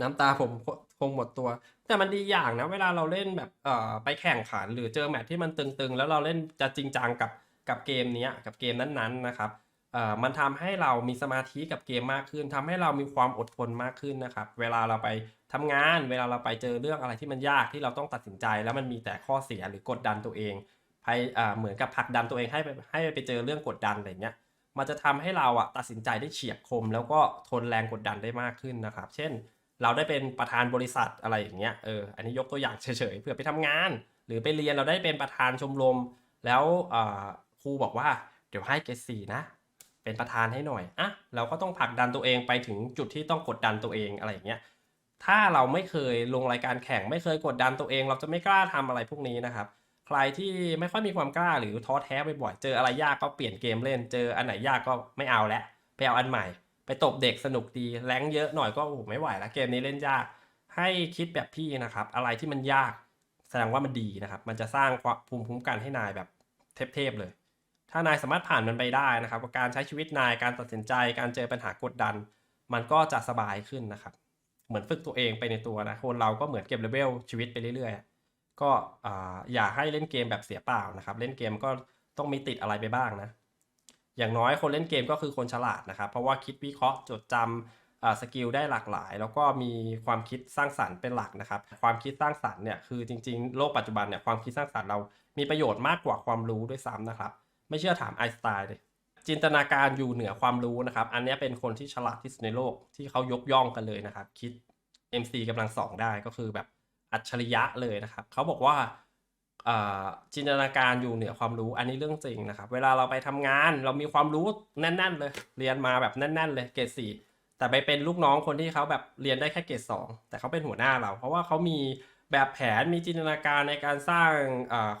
น้ำตาผมคงหมดตัว แต่มันดีอย่างนะ เวลาเราเล่นแบบเอ่อไปแข่งขัน หรือเจอแมตช์ที่มันตึงๆ แล้วเราเล่นจะจริงจังกับกับเกมนี้กับเกมนั้นๆนะครับเอ่อมันทำให้เรามีสมาธิกับเกมมากขึ้นทำให้เรามีความอดทนมากขึ้นนะครับ เวลาเราไปทำงาน เวลาเราไปเจอเรื่องอะไรที่มันยากที่เราต้องตัดสินใจ แล้วมันมีแต่ข้อเสียหรือกดดันตัวเองให้อ่าเหมือนกับผลักดันตัวเองให้ไปให้ไปเจอเรื่องกดดันอะไรเงี้ยมันจะทำให้เราอะตัดสินใจได้เฉียบคม แล้วก็ทนแรงกดดันได้มากขึ้นนะครับ เช่น เราได้เป็นประธานบริษัทอะไรอย่างเงี้ยเอออันนี้ยกตัวอย่างเฉยๆเผื่อไปทำงาน หรือไปเรียนเราได้เป็นประธานชมรม แล้วครูบอกว่าเดี๋ยวให้เกรดสี่นะ เป็นประธานให้หน่อยอะเราก็ต้องผลักดันตัวเองไปถึงจุดที่ต้องกดดันตัวเองอะไรอย่างเงี้ยถ้าเราไม่เคยลงรายการแข่งไม่เคยกดดันตัวเอง เราจะไม่กล้าทำอะไรพวกนี้นะครับ ใครที่ไม่ค่อยมีความกล้าหรือท้อแท้บ่อยๆเจออะไรยากก็เปลี่ยนเกมเล่น เจออันไหนยากก็ไม่เอาแล้วไปเอาอันใหม่ ไปตบเด็กสนุกดีแรงเยอะหน่อยก็โอ้ไม่ไหวแล้วเกมนี้เล่นยาก ให้คิดแบบพี่นะครับ อะไรที่มันยากแสดงว่ามันดีนะครับ มันจะสร้างความภูมิคุ้มกันให้นายแบบเทพๆเลย ถ้านายสามารถผ่านมันไปได้นะครับ การใช้ชีวิตนายการตัดสินใจ การเจอปัญหากดดัน มันก็จะสบายขึ้นนะครับ เหมือนฝึกตัวเองไปในตัวนะคนเราก็เหมือนเก็บเลเวลชีวิตไปเรื่อยๆก็อย่าให้เล่นเกมแบบเสียเปล่านะครับ เล่นเกมก็ต้องมีติดอะไรไปบ้างนะ อย่างน้อยคนเล่นเกมก็คือคนฉลาดนะครับ เพราะว่าคิดวิเคราะห์จดจำสกิลได้หลากหลาย แล้วก็มีความคิดสร้างสรรค์เป็นหลักนะครับ ความคิดสร้างสรรค์เนี่ยคือจริงๆ โลกปัจจุบันเนี่ยความคิดสร้างสรรค์เรามีประโยชน์มากกว่าความรู้ด้วยซ้ำนะครับ ไม่เชื่อถามไอน์สไตน์เลยจินตนาการอยู่เหนือความรู้นะครับ อันนี้เป็นคนที่ฉลาดที่สุดในโลกที่เขายกย่องกันเลยนะครับ คิด MC กำลังสองได้ก็คือแบบอัจฉริยะเลยนะครับ เขาบอกว่า จินตนาการอยู่เหนือความรู้อันนี้เรื่องจริงนะครับเวลาเราไปทำงานเรามีความรู้แน่น ๆ เลย เรียนมาแบบแน่น ๆ เลยเกรดสี่แต่ไปเป็นลูกน้องคนที่เขาแบบเรียนได้แค่เกรดสองแต่เขาเป็นหัวหน้าเรา เพราะว่าเขามีแบบแผนมีจินตนาการในการสร้าง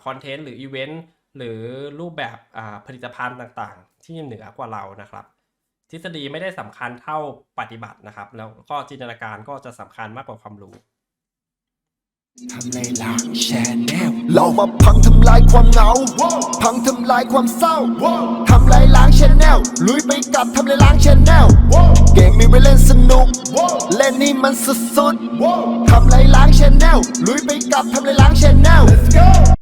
คอนเทนต์หรืออีเวนต์หรือรูปแบบผลิตภัณฑ์ต่างๆ ที่เหนือกว่าเรานะครับ ทฤษฎีไม่ได้สำคัญเท่าปฏิบัตินะครับ แล้วก็จินตนาการก็จะสำคัญมากกว่าความรู้ ทำไรล้างแชนแนลเรามาพังทำลายความเหงา พังทำลายความเศร้า ทำลายล้างแชแนลลุยไปกับทำลายล้างแชแนลเกมมีไว้เล่นสนุก เล่นนี่มันสุดๆทำลายล้างแชแนลลุยไปกับทำลายล้างแชแนล